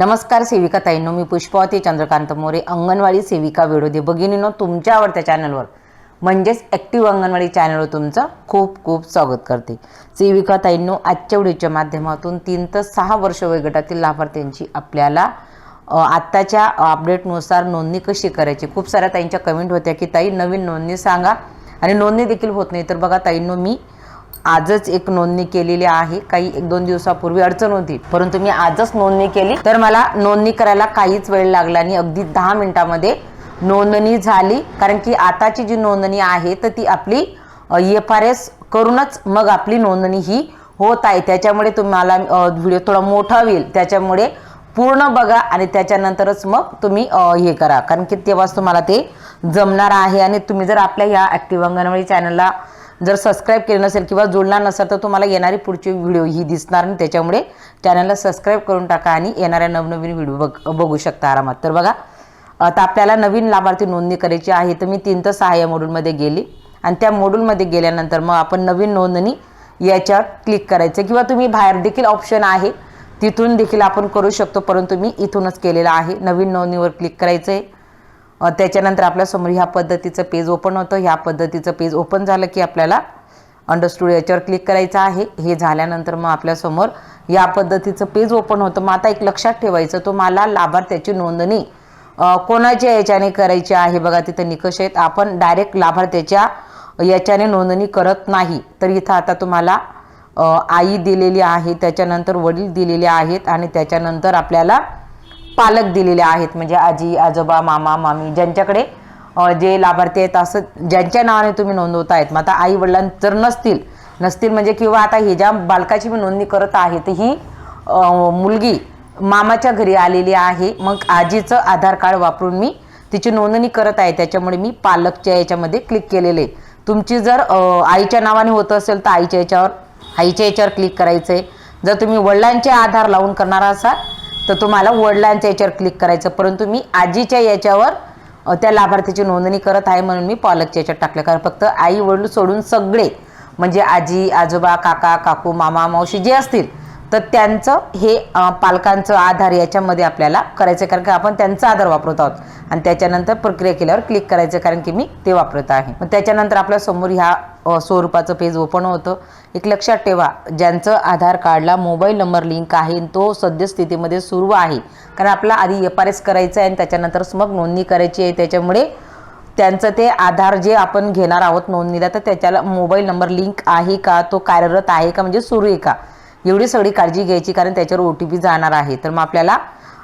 नमस्कार सेविका ताईंनो मी पुष्पावती चंद्रकांत मोरे अंगणवाडी सेविका विरोधी भगिनीनो तुमच्या आवडत्या चॅनलवर म्हणजेच ॲक्टिव्ह अंगणवाडी चॅनलवर तुमचं खूप खूप स्वागत करते. सेविका ताईंनो आजच्या व्हिडिओच्या माध्यमातून तीन ते सहा वर्ष वयोगटातील लाभार्थ्यांची आपल्याला आत्ताच्या अपडेटनुसार नोंदणी कशी करायची? खूप साऱ्या ताईंच्या कमेंट होत्या की ताई नवीन नोंदणी सांगा. आणि नोंदणी देखील होत नाही. तर बघा ताईंनो मी आजच एक नोंदणी केलेली आहे. काही एक दोन दिवसापूर्वी अडचण होती. परंतु मी आजच नोंदणी केली. तर मला नोंदणी करायला काहीच वेळ लागला आणि अगदी दहा मिनिटामध्ये नोंदणी झाली. कारण की आताची जी नोंदणी आहे तर ती आपली एफ आर एस करूनच मग आपली नोंदणी ही होत आहे. त्याच्यामुळे तुम्हाला व्हिडिओ थोडा मोठा होईल. त्याच्यामुळे पूर्ण बघा आणि त्याच्यानंतरच मग तुम्ही हे करा. कारण की तेव्हाच तुम्हाला ते जमणार आहे. आणि तुम्ही जर आपल्या ह्या ॲक्टिव्ह अंगणवाडी चॅनलला जर सबस्क्राईब केलं नसेल किंवा जोडला नसेल तर तुम्हाला येणारी पुढची व्हिडिओ ही दिसणार नाही त्याच्यामुळे चॅनलला सबस्क्राईब करून टाका आणि येणाऱ्या नवनवीन व्हिडिओ बघ बघू शकता आरामात. तर बघा आता आपल्याला नवीन लाभार्थी नोंदणी करायची आहे तर मी तीन तर सहा या मॉड्यूलमध्ये गेली. आणि त्या मॉड्यूलमध्ये गेल्यानंतर मग आपण नवीन नोंदणी याच्यावर क्लिक करायचं. किंवा तुम्ही बाहेर देखील ऑप्शन आहे तिथून देखील आपण करू शकतो परंतु मी इथूनच केलेलं आहे. नवीन नोंदणीवर क्लिक करायचं आहे त्याच्यानंतर आपल्यासमोर ह्या पद्धतीचं पेज ओपन होतं. ह्या पद्धतीचं पेज ओपन झालं की आपल्याला अंडरस्टूड याच्यावर क्लिक करायचं आहे. हे झाल्यानंतर मग आपल्यासमोर या पद्धतीचं पेज ओपन होतं. मग आता एक लक्षात ठेवायचं तुम्हाला लाभार्थ्याची नोंदणी कोणाच्या याच्याने करायची आहे? बघा तिथं निकष आहेत. आपण डायरेक्ट लाभार्थ्याच्या याच्याने नोंदणी करत नाही. तर इथं आता तुम्हाला आई दिलेली आहे त्याच्यानंतर वडील दिलेले आहेत आणि त्याच्यानंतर आपल्याला पालक दिलेले आहेत. म्हणजे आजी आजोबा मामा मामी ज्यांच्याकडे जे लाभार्थी आहेत असं ज्यांच्या नावाने तुम्ही नोंदवत आहेत. मग आता आई वडिलां जर नसतील नसतील म्हणजे किंवा आता हे ज्या बालकाची मी नोंदणी करत आहे तर ही मुलगी मामाच्या घरी आलेली आहे. मग आजीचं आधार कार्ड वापरून मी तिची नोंदणी करत आहे. त्याच्यामुळे मी पालकच्या याच्यामध्ये क्लिक केलेले तुमची जर आईच्या नावाने होत असेल तर आईच्या याच्यावर आईच्या याच्यावर क्लिक करायचं आहे जर तुम्ही वडिलांचे आधार लावून करणार असाल तर तुम्हाला वडिलांच्या याच्यावर क्लिक करायचं. परंतु मी आजीच्या याच्यावर त्या लाभार्थीची नोंदणी करत आहे म्हणून मी पालकच्या याच्यात टाकलं. कारण फक्त आई वडील सोडून सगळे म्हणजे आजी आजोबा काका काकू मामा मावशी जे असतील तर त्यांचं हे पालकांचं आधार याच्यामध्ये आपल्याला करायचं कारण की आपण त्यांचा आधार वापरत आहोत. आणि त्याच्यानंतर प्रक्रिया केल्यावर क्लिक करायचं कारण की मी ते वापरत आहे. मग त्याच्यानंतर आपल्यासमोर ह्या स्वरूपाचं पेज ओपन होतं. एक लक्षात ठेवा ज्यांचं आधार कार्डला मोबाईल नंबर लिंक आहे आणि तो सद्यस्थितीमध्ये सुरू आहे. कारण आपला आधी एफ आर एस करायचं आहे आणि त्याच्यानंतरच मग नोंदणी करायची आहे. त्याच्यामुळे त्यांचं ते आधार जे आपण घेणार आहोत नोंदणीला तर त्याच्याला मोबाईल नंबर लिंक आहे का तो कार्यरत आहे का म्हणजे सुरू आहे का? एवढी सगळी काळजी घ्यायची कारण त्याच्यावर ओ टी पी जाणार आहे. तर मग आपल्याला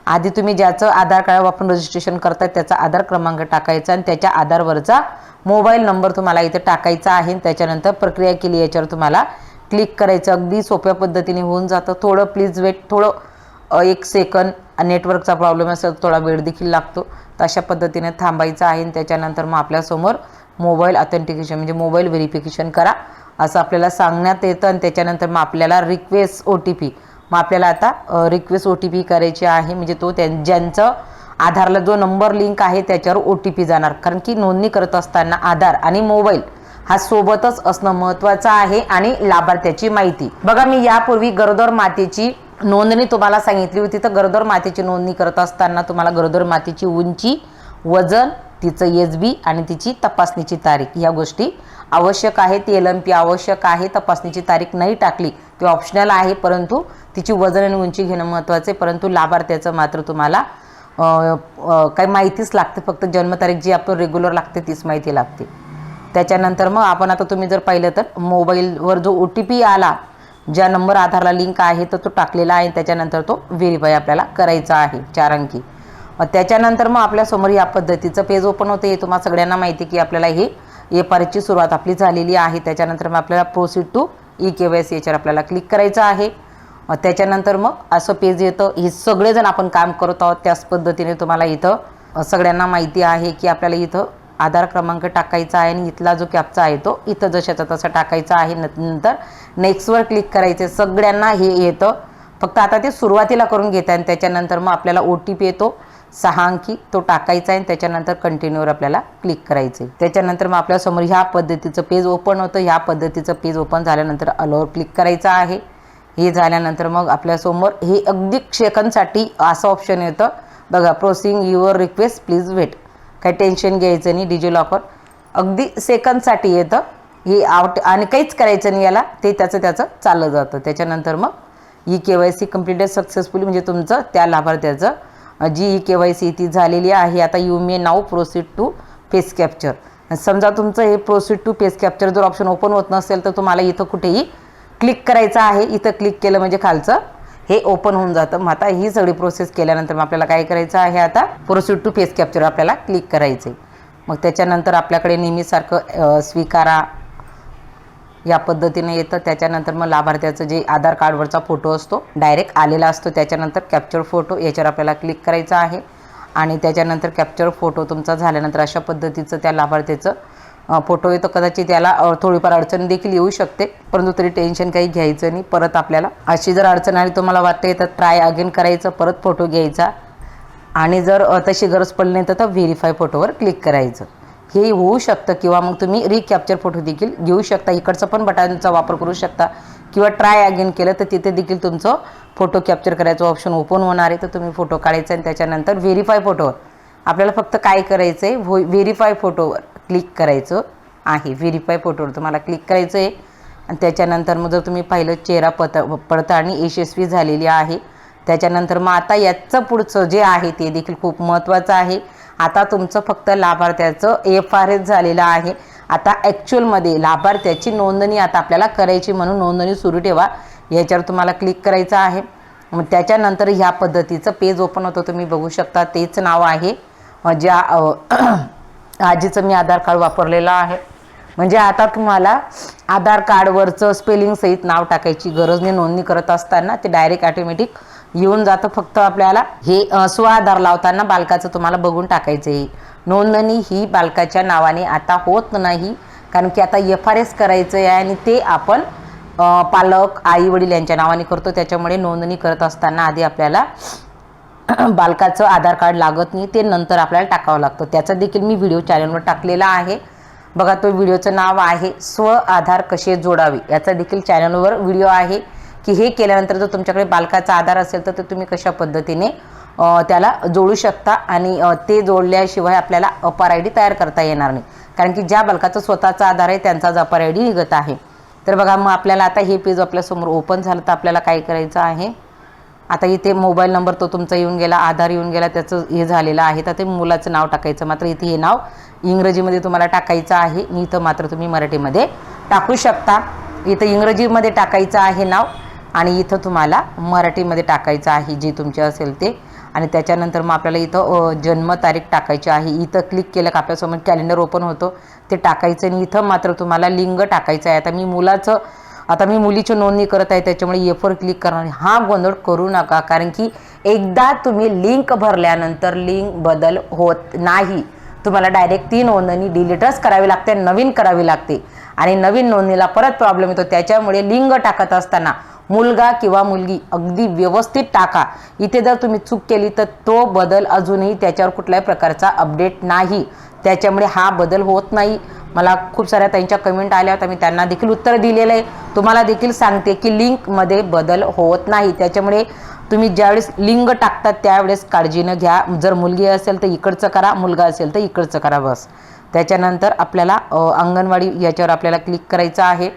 आधी तुम्ही ज्याचं आधार कार्ड वापरून रजिस्ट्रेशन करताय त्याचा आधार क्रमांक टाकायचा आणि त्याच्या आधारवरचा मोबाईल नंबर तुम्हाला इथं टाकायचा आहे आणि त्याच्यानंतर प्रक्रिया केली याच्यावर तुम्हाला क्लिक करायचं. अगदी सोप्या पद्धतीने होऊन जातं. थोडं प्लीज वेट थोडं एक सेकंद नेटवर्कचा प्रॉब्लेम असेल थोडा वेळ देखील लागतो. तर अशा पद्धतीने थांबायचं आहे आणि त्याच्यानंतर मग आपल्यासमोर मोबाईल ऑथेंटिकेशन म्हणजे मोबाईल व्हेरिफिकेशन करा. असं आपल्याला सांगण्यात येतं आणि त्याच्यानंतर मग आपल्याला रिक्वेस्ट ओ टी पी मग आपल्याला आता रिक्वेस्ट ओ टी पी करायची आहे. म्हणजे तो त्यां ज्यांचं आधारला जो नंबर लिंक आहे त्याच्यावर ओ टी पी जाणार. कारण की नोंदणी करत असताना आधार आणि मोबाईल हा सोबतच असणं महत्वाचं आहे आणि लाभार्थ्याची माहिती. बघा मी यापूर्वी गरोदर मातेची नोंदणी तुम्हाला सांगितली होती. तर गरोदर मातेची नोंदणी करत असताना तुम्हाला गरोदर मातेची उंची वजन तिचं एच बी आणि तिची तपासणीची तारीख या गोष्टी आवश्यक आहे ती एल एम पी आवश्यक आहे तपासणीची तारीख नाही टाकली ती ऑप्शनल आहे परंतु तिची वजन आणि उंची घेणं महत्त्वाचं आहे परंतु लाभार्थ्याचं मात्र तुम्हाला काही माहितीच लागते फक्त जन्मतारीख जी आपण रेग्युलर लागते तीच माहिती लागते. त्याच्यानंतर मग आपण आता तुम्ही जर पाहिलं तर मोबाईलवर जो ओ टी पी आला ज्या नंबर आधारला लिंक आहे तर तो टाकलेला आहे त्याच्यानंतर तो व्हेरीफाय आपल्याला करायचा आहे चार अंकी. त्याच्यानंतर मग आपल्यासमोर या पद्धतीचं पेज ओपन होते हे तुम्हाला सगळ्यांना माहिती आहे की आपल्याला हे ए आर सुरुवात आपली झालेली आहे. त्याच्यानंतर मग आपल्याला proceed to E K Y C याच्यावर आपल्याला क्लिक करायचं आहे. त्याच्यानंतर मग असं पेज येतं. हे सगळेजण आपण काम करत आहोत. त्याच पद्धतीने तुम्हाला इथं सगळ्यांना माहिती आहे की आपल्याला इथं आधार क्रमांक टाकायचा आहे आणि इथला जो कॅपचा आहे तो इथं जशाचा तसा टाकायचा आहे. न- नंतर नेक्स्टवर क्लिक करायचे सगळ्यांना हे येतं. फक्त आता ते सुरुवातीला करून घेत आहे आणि त्याच्यानंतर मग आपल्याला ओ टी पी येतो. सहा अंकी तो टाकायचा आहे आणि त्याच्यानंतर कंटिन्यूवर आपल्याला क्लिक करायचं आहे. त्याच्यानंतर मग आपल्यासमोर ह्या पद्धतीचं पेज ओपन होतं. ह्या पद्धतीचं पेज ओपन झाल्यानंतर अलोवर क्लिक करायचं आहे. हे झाल्यानंतर मग आपल्यासमोर हे अगदी सेकंदसाठी असं ऑप्शन येतं. बघा processing your request please wait काही टेन्शन घ्यायचं नाही डिजी लॉकर अगदी सेकंदसाठी येतं. हे आउट आणि काहीच करायचं नाही याला. ते त्याचं त्याचं चाललं जातं. त्याच्यानंतर मग E K Y C completed successfully म्हणजे तुमचं त्या लाभार्थ्याचं जी ई के वाय सी ती झालेली आहे. आता you may now proceed to face capture समजा तुमचं हे प्रोसीड टू फेस कॅप्चर जर ऑप्शन ओपन होत नसेल तर तुम्हाला इथं कुठेही क्लिक करायचं आहे. इथं क्लिक केलं म्हणजे खालचं हे ओपन होऊन जातं. मग आता ही सगळी प्रोसेस केल्यानंतर मग आपल्याला काय करायचं आहे आता? प्रोसीड टू फेस कॅप्चर आपल्याला क्लिक करायचं आहे मग त्याच्यानंतर आपल्याकडे नेहमीसारखं स्वीकारा. या पद्धतीने येतं. त्याच्यानंतर मग लाभार्थ्याचं जे आधार कार्डवरचा फोटो असतो डायरेक्ट आलेला असतो त्याच्यानंतर कॅप्चर फोटो याच्यावर आपल्याला क्लिक करायचा आहे. आणि त्याच्यानंतर कॅप्चर फोटो तुमचा झाल्यानंतर अशा पद्धतीचं त्या लाभार्थ्याचं फोटो येतो. कदाचित त्याला थोडीफार अडचण देखील येऊ शकते परंतु तरी टेन्शन काही घ्यायचं नाही. परत आपल्याला अशी जर अडचण आली तुम्हाला वाटते तर ट्राय अगेन करायचं परत फोटो घ्यायचा. आणि जर तशी गरज पडली नाही तर व्हेरीफाय फोटोवर क्लिक करायचं. हे होऊ शकतं किंवा मग तुम्ही रिकॅप्चर फोटो देखील घेऊ शकता. इकडचं पण बटनचा वापर करू शकता. किंवा ट्राय अगेन केलं तर तिथे देखील तुमचं फोटो कॅप्चर करायचं ऑप्शन ओपन होणार आहे. तर तुम्ही फोटो काढायचा आणि त्याच्यानंतर व्हेरीफाय फोटोवर आपल्याला फक्त काय करायचं आहे व्हो व्हेरीफाय फोटोवर क्लिक करायचं आहे. व्हेरीफाय फोटोवर तुम्हाला क्लिक करायचं आहे आणि त्याच्यानंतर मग जर तुम्ही पाहिलं चेहरा पत पडताळणी यशस्वी झालेली आहे. त्याच्यानंतर मग आता याचं पुढचं जे आहे ते देखील खूप महत्त्वाचं आहे. आता तुमचं फक्त लाभार्थ्याचं एफ आर एस झालेलं आहे. आता ॲक्च्युअलमध्ये लाभार्थ्याची नोंदणी आता आपल्याला करायची म्हणून नोंदणी सुरू ठेवा. याच्यावर तुम्हाला क्लिक करायचं आहे. मग त्याच्यानंतर ह्या पद्धतीचं पेज ओपन होतं तुम्ही बघू शकता. तेच नाव आहे. ज्या आजीचं मी आधार कार्ड वापरलेलं आहे. म्हणजे आता तुम्हाला आधार कार्डवरचं स्पेलिंगसहित नाव टाकायची गरज नाही. नोंदणी करत असताना ते डायरेक्ट ऑटोमॅटिक येऊन जातं फक्त आपल्याला. हे अ, लावताना बालकाचं तुम्हाला बघून टाकायचं आहे. नोंदणी ही बालकाच्या नावाने आता होत नाही. कारण की आता एफ आर एस करायचं आहे आणि ते आपण पालक आई वडील यांच्या नावाने करतो. त्याच्यामुळे नोंदणी करत असताना आधी आपल्याला बालकाचं आधार कार्ड लागत नाही. ते नंतर आपल्याला टाकावं लागतं. त्याचा देखील मी व्हिडिओ चॅनलवर टाकलेला आहे. बघा तो व्हिडिओचं नाव आहे स्व आधार कसे जोडावे? याचा देखील चॅनलवर व्हिडिओ आहे. की हे केल्यानंतर जर तुमच्याकडे बालकाचा आधार असेल तर ते तुम्ही कशा पद्धतीने त्याला जोडू शकता आणि ते जोडल्याशिवाय आपल्याला अपार आय डी तयार करता येणार नाही. कारण की ज्या बालकाचा स्वतःचा आधार आहे त्यांचाच अपार आय डी निघत आहे. तर बघा मग आपल्याला आता हे पेज आपल्यासमोर ओपन झालं तर आपल्याला काय करायचं आहे? आता इथे मोबाईल नंबर तो तुमचा येऊन गेला आधार येऊन गेला त्याचं हे झालेलं आहे. तर ते मुलाचं नाव टाकायचं. मात्र इथे हे नाव इंग्रजीमध्ये तुम्हाला टाकायचं आहे. आणि इथं मात्र तुम्ही मराठीमध्ये टाकू शकता. इथं इंग्रजीमध्ये टाकायचं आहे नाव. आणि इथं तुम्हाला मराठीमध्ये टाकायचं आहे जे तुमचे असेल ते. आणि त्याच्यानंतर मग आपल्याला इथं जन्मतारीख टाकायची आहे. इथं क्लिक केलं का आपल्यासमोर कॅलेंडर ओपन होतो ते टाकायचं आणि इथं मात्र तुम्हाला लिंग टाकायचं आहे. आता मी मुलाचं आता मी मुलीची नोंदणी करत आहे त्याच्यामुळे एफवर क्लिक करणार हा गोंधळ करू नका. कारण की एकदा तुम्ही लिंक भरल्यानंतर लिंक बदल होत नाही. तुम्हाला डायरेक्ट ती नोंदणी डिलीटच करावी लागते नवीन करावी लागते. आणि नवीन नोंदणीला परत प्रॉब्लेम येतो. त्याच्यामुळे लिंग टाकत असताना मुलगा किंवा मुलगी अगदी व्यवस्थित टाका. इथे जर तुम्ही चूक केली तर तो बदल अजूनही त्याच्यावर कुठल्याही प्रकारचा अपडेट नाही. त्याच्यामुळे हा बदल होत नाही. मला खूप साऱ्या त्यांच्या कमेंट आल्या होत्या मी त्यांना देखील उत्तर दिलेलं आहे. तुम्हाला देखील सांगते की लिंकमध्ये बदल होत नाही. त्याच्यामुळे तुम्ही ज्यावेळेस लिंग टाकतात त्यावेळेस काळजीनं घ्या. जर मुलगी असेल तर इकडचं करा मुलगा असेल तर इकडचं करा बस. त्याच्यानंतर आपल्याला अंगणवाडी याच्यावर आपल्याला क्लिक करायचं आहे.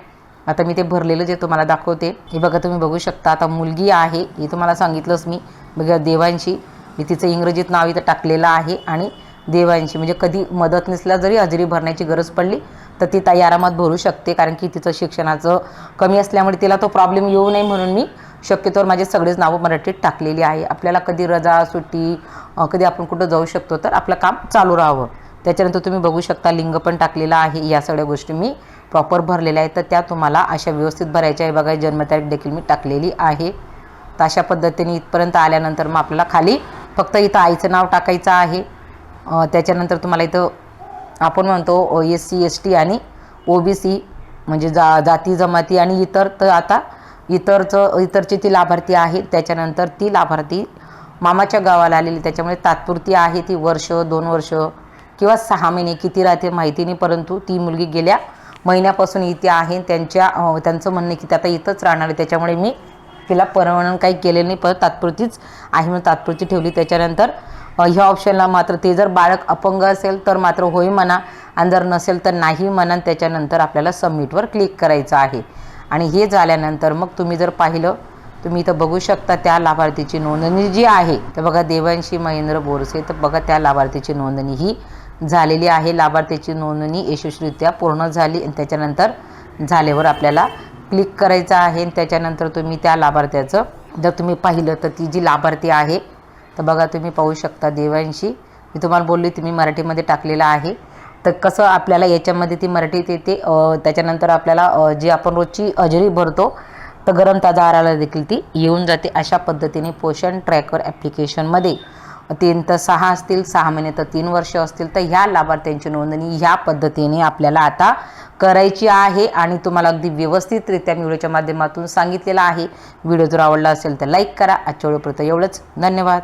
आता मी ते भरलेलं जे तुम्हाला दाखवते हे बघा तुम्ही बघू शकता. आता मुलगी आहे हे तुम्हाला सांगितलंच मी. बघा देवांशी. मी तिचं इंग्रजीत नाव इथं टाकलेलं आहे आणि देवांशी. म्हणजे कधी मदत नसल्या जरी हजेरी भरण्याची गरज पडली तर ती ताई आरामात भरू शकते. कारण की तिचं शिक्षणाचं कमी असल्यामुळे तिला तो प्रॉब्लेम येऊ नये म्हणून मी शक्यतोवर माझे सगळेच नावं मराठीत टाकलेली आहे. आपल्याला कधी रजा सुट्टी कधी आपण कुठं जाऊ शकतो तर आपलं काम चालू राहावं. त्याच्यानंतर तुम्ही बघू शकता लिंग पण टाकलेलं आहे. या सगळ्या गोष्टी मी प्रॉपर भरलेल्या आहेत. तर त्या तुम्हाला अशा व्यवस्थित भरायच्या आहे. बघा जन्मतारीख देखील मी टाकलेली आहे. तर अशा पद्धतीने इथपर्यंत आल्यानंतर मग आपल्याला खाली फक्त इथं आईचं नाव टाकायचं आहे. त्याच्यानंतर तुम्हाला इथं आपण म्हणतो एस सी एस टी आणि ओ बी सी म्हणजे जा जाती जमाती आणि इतर. तर आता इतरचं इतरची ती लाभार्थी आहे. त्याच्यानंतर ती लाभार्थी मामाच्या गावाला आलेली. त्याच्यामुळे तात्पुरती आहे ती वर्ष दोन वर्ष. किंवा सहा महिने किती राहते माहिती नाही परंतु ती मुलगी गेल्या महिन्यापासून इथे आहे त्यांच्या त्यांचं म्हणणं आहे की ते आता इथंच राहणार आहे. त्याच्यामुळे मी तिला परवानगी काही केले नाही परत तात्पुरतीच आहे म्हणून तात्पुरती ठेवली. त्याच्यानंतर ह्या ऑप्शनला मात्र ते जर बाळक अपंग असेल तर मात्र होय म्हणा आणि जर नसेल तर नाही म्हणा त्याच्यानंतर आपल्याला सबमिटवर क्लिक करायचं आहे. आणि हे झाल्यानंतर मग तुम्ही जर पाहिलं तुम्ही इथं बघू शकता त्या लाभार्थीची नोंदणी जी आहे तर बघा देवांशी महेंद्र बोरसे तर बघा त्या लाभार्थीची नोंदणी ही झालेली आहे. लाभार्थीची नोंदणी यशस्वीरित्या पूर्ण झाली आणि त्याच्यानंतर झाल्यावर आपल्याला क्लिक करायचं आहे. आणि त्याच्यानंतर तुम्ही त्या लाभार्थ्याचं जर तुम्ही पाहिलं तर ती जी लाभार्थी आहे तर बघा तुम्ही पाहू शकता देवांशी. मी तुम्हाला बोलली तुम्ही मराठीमध्ये टाकलेलं आहे. तर कसं आपल्याला याच्यामध्ये ती मराठीत येते त्याच्यानंतर आपल्याला जी आपण रोजची हजेरी भरतो तर गरम ताजा आराला देखील ती येऊन जाते. अशा पद्धतीने पोषण ट्रॅकर ॲप्लिकेशनमध्ये तीन तर सहा असतील सहा महिने तर तीन वर्ष असतील तर ह्या लाभार्थ्यांची नोंदणी ह्या पद्धतीने आपल्याला आता करायची आहे आणि तुम्हाला अगदी व्यवस्थितरित्या मी व्हिडिओच्या माध्यमातून सांगितलेलं आहे. व्हिडिओ जर आवडला असेल तर लाईक करा. आजच्या वेळेपर्यंत एवढंच. धन्यवाद.